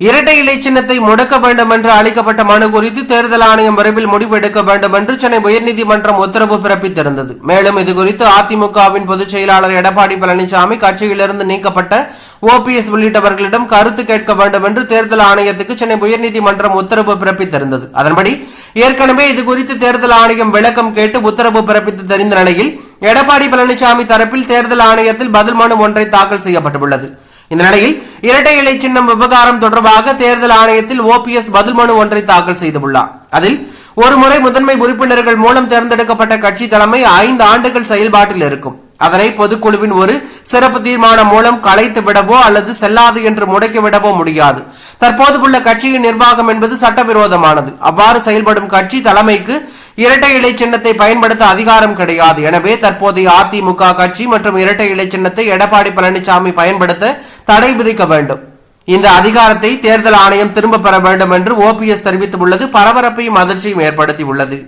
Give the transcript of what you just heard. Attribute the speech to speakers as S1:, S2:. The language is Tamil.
S1: இரட்டை இலை சின்னத்தை முடக்க வேண்டும் என்று அளிக்கப்பட்ட மனு குறித்து தேர்தல் ஆணையம் விரைவில் முடிவு எடுக்க வேண்டும் என்று சென்னை உயர்நீதிமன்றம் உத்தரவு பிறப்பித்திருந்தது. மேலும் இது குறித்து அதிமுகவின் பொதுச் செயலாளர் எடப்பாடி பழனிசாமி கட்சியிலிருந்து நீக்கப்பட்ட ஓபிஎஸ் உள்ளிட்டவர்களிடம் கருத்து கேட்க வேண்டும் என்று தேர்தல் ஆணையத்துக்கு சென்னை உயர்நீதிமன்றம் உத்தரவு பிறப்பித்திருந்தது. அதன்படி ஏற்கனவே இது குறித்து தேர்தல் ஆணையம் விளக்கம் கேட்டு உத்தரவு பிறப்பித்து தெரிந்த நிலையில் எடப்பாடி பழனிசாமி தரப்பில் தேர்தல் ஆணையத்தில் பதில் மனு ஒன்றை தாக்கல் செய்யப்பட்டுள்ளது. இந்த நிலையில் இரட்டை இலை சின்னம் விவகாரம் தொடர்பாக தேர்தல் ஆணையத்தில் ஓபிஎஸ் பதில் மனு ஒன்றை தாக்கல் செய்துள்ளார். அதில் ஒருமுறை முதன்மை உறுப்பினர்கள் மூலம் தேர்ந்தெடுக்கப்பட்ட கட்சி தலைமை ஐந்து ஆண்டுகள் செயல்பாட்டில் இருக்கும். அதனை பொதுக்குழுவின் ஒரு சிறப்பு தீர்மானம் மூலம் கலைத்து விடவோ அல்லது செல்லாது என்று முடக்கி விடவோ முடியாது. தற்போது உள்ள கட்சியின் நிர்வாகம் என்பது சட்டவிரோதமானது. அவ்வாறு செயல்படும் கட்சி தலைமைக்கு இரட்டை இலை சின்னத்தை பயன்படுத்த அதிகாரம் கிடையாது. எனவே தற்போதைய அதிமுக கட்சி மற்றும் இரட்டை இலை சின்னத்தை எடப்பாடி பழனிசாமி பயன்படுத்த தடை விதிக்க வேண்டும். இந்த அதிகாரத்தை தேர்தல் ஆணையம் திரும்ப பெற வேண்டும் என்று ஓபிஎஸ் தெரிவித்துள்ளது. பரபரப்பையும் அதிர்ச்சியும் ஏற்படுத்தியுள்ளது.